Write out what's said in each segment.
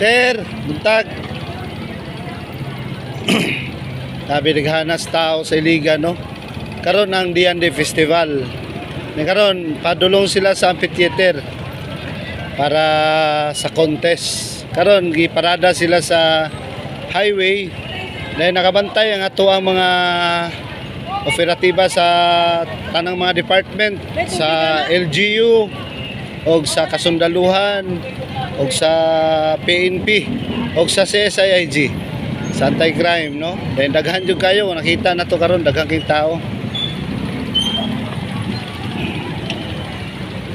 Sir, buntag. Sabi naghanas tao sa Iliga, no? Karon ang Diande Festival. Karon padulong sila sa amphitheater para sa contest. Karon giparada sila sa highway dahil nakabantay ang ato ang mga operatiba sa tanang mga department sa LGU o sa kasundaluhan o sa PNP o sa CSIIG sa anti-crime no? Dahil daghan jud kayo nakita na to karon daghang king tao.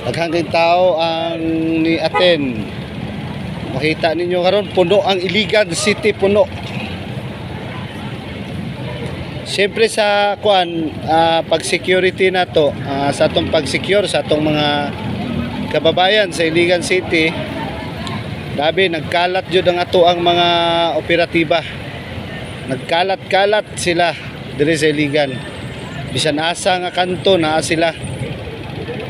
Daghang king tao ang ni aten. Makita ninyo karon puno ang Iligan City puno. Siyempre sa kuan ah, pag security na to ah, sa atong pag-secure sa atong mga kababayan sa Iligan City Dabi nagkalat jud ang ato ang mga operatiba. Nagkalat-kalat sila diri sa Iligan. Bisan asa nga kanto naa sila.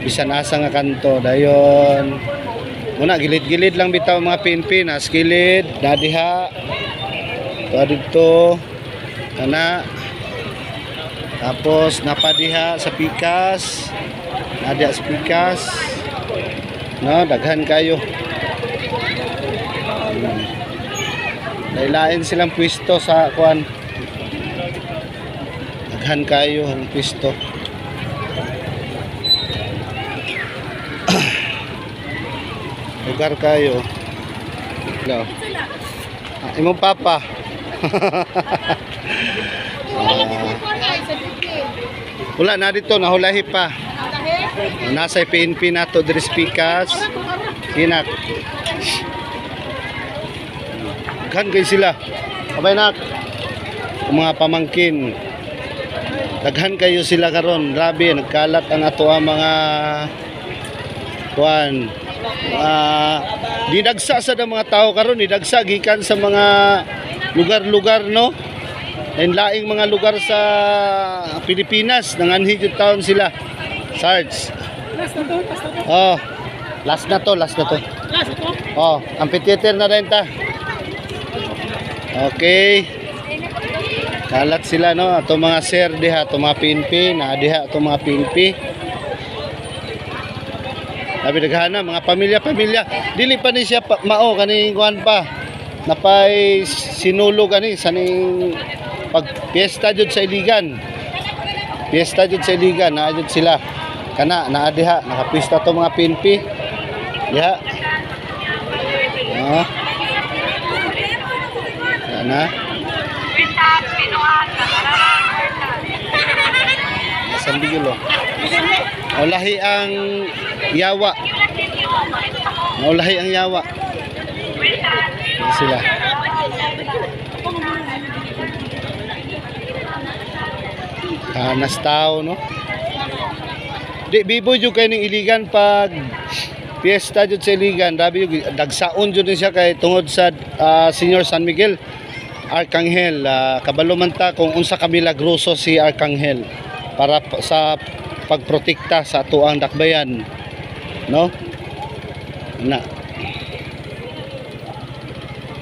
Bisan asa nga kanto dayon. Muna gilid-gilid lang bitaw mga PNP na skilid, dadiha. Tuwa dito. Kana. Tapos napadiha sa pikas. Nadiha sa pikas. No, daghan kayo. Lailain silang pwesto sa kuan. Daghan kayo ang pwesto. Lugar kayo. No. Ah, imong papa. Wala na dito, nahulahi pa. Nasa PNP na to, diri speakers. Hinak. Daghan kayo sila. Abay nak. Mga pamangkin. Daghan kayo sila karon. Grabe, nagkalat ang ato ang mga kuan. Uh, didagsa sa mga tao karon, didagsa gikan sa mga lugar-lugar no. And laing mga lugar sa Pilipinas, nanganhi jud taon sila. Sarge. Oh, last na to, last na to. Oh, amphitheater na rin ta. Okay. Kalat sila no, ato mga sir diha, ato mga PNP, na diha ato mga PNP. Sabi daghana mga pamilya-pamilya. Dili pa ni siya pa, mao kaning kuan pa. Napay sinulo gani sa ning pag piyesta jud sa Iligan. Piyesta jud sa Iligan, naa jud sila. Kana naa diha, nakapista to mga PNP. Diha. Ah. Kana. San Miguel oh. Maulahi ang yawa. Maulahi ang yawa. Sila. Kanas tao no. Di bibo jud kay ning iligan pag Fiesta jud sa iligan, dabi jud dagsaon jud siya kay tungod sa ah, Senior San Miguel Arcangel. Ah, kabalo man ta kung unsa ka milagroso si Arcangel para pa- sa pagprotekta sa tuang dakbayan no? Na.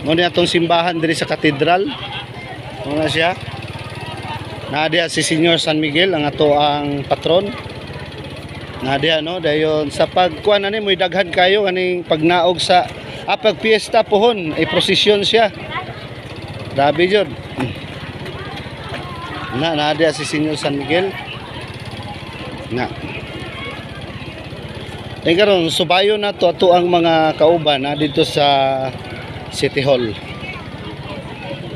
Mo ni atong simbahan diri sa katedral. Mo na siya. Nadia si Senior San Miguel ang ato ang patron Nadia no dayon sa pagkuan ani mo'y daghan kayo kaning pagnaog sa ah, pag fiesta pohon ay prosesyon siya Grabe jud. Na nadia si Senyor San Miguel. Na. Ay karon subayo na to ato ang mga kauban na dito sa City Hall.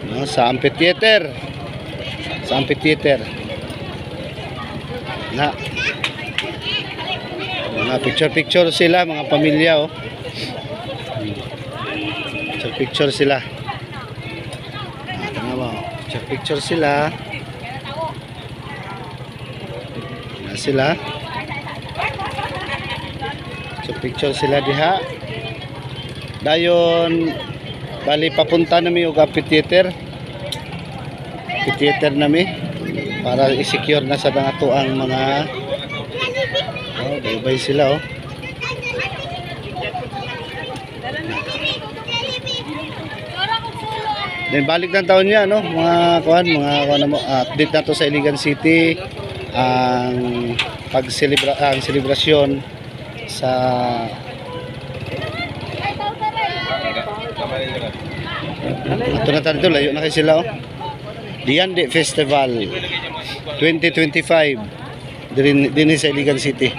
No, sa amphitheater. Sa amphitheater. Na. Mga picture-picture sila mga pamilya oh. Picture-picture sila. Tama ba? Picture picture sila. Na sila. Picture picture sila diha. Dayon bali papunta nami og amphitheater. Amphitheater nami para i-secure na sa mga ang mga Baybay sila oh. Then balik ng taon niya no, mga kuan, mga kuan mo, update na to sa Iligan City ang pagselebra ang selebrasyon sa Ito na tayo layo na kay sila oh. Diande Festival 2025 din din sa Iligan City.